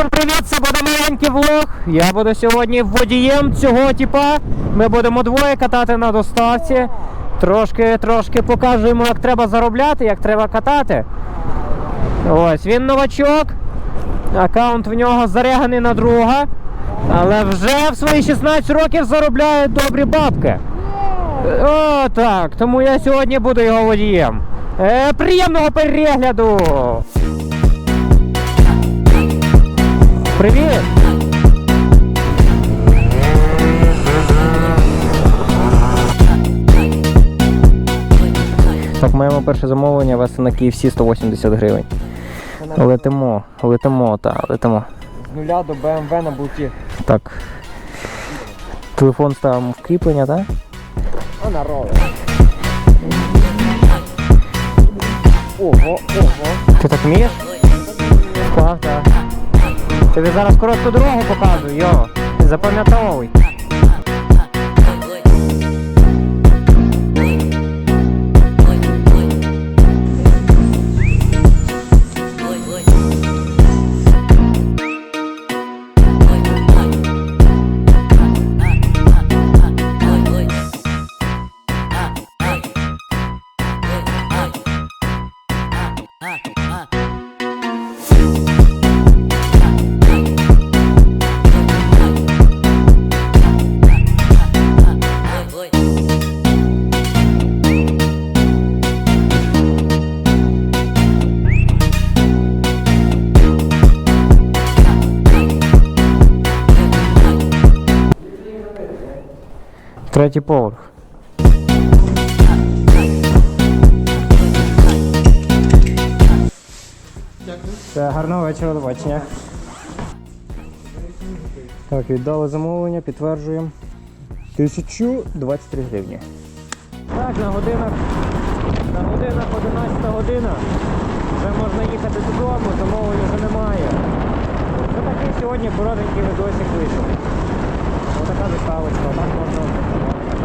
Всім привіт! Це буде маленький влог. Я буду сьогодні водієм цього типа. Ми будемо двоє катати на доставці. Трошки, трошки покажу йому, як треба заробляти, як треба катати. Ось він новачок. Аккаунт в нього зареганий на друга. Але вже в свої 16 років заробляє добрі бабки. О, так. Тому я сьогодні буду його водієм. Е, приємного перегляду! Привіт! Так, маємо перше замовлення вести на KFC 180 гривень. Летимо, летимо, так, летимо. З нуля до BMW на болті. Так. Телефон ставимо в кріплення, так? А на ролі. Ого, ого. Ти так вмієш? Вклав, так. Тобі зараз коротку дорогу показую, йо. Запам'ятовуй. Третій поверх. Все, гарного вечора, до бачення. Так, віддали замовлення, підтверджуємо. 1023 гривні. Так, на годинах. На годинах 11 година. Вже можна їхати додому, замовлень вже немає. Це такий сьогодні коротенький видосик вийшов. Ось така доставочка, так можна.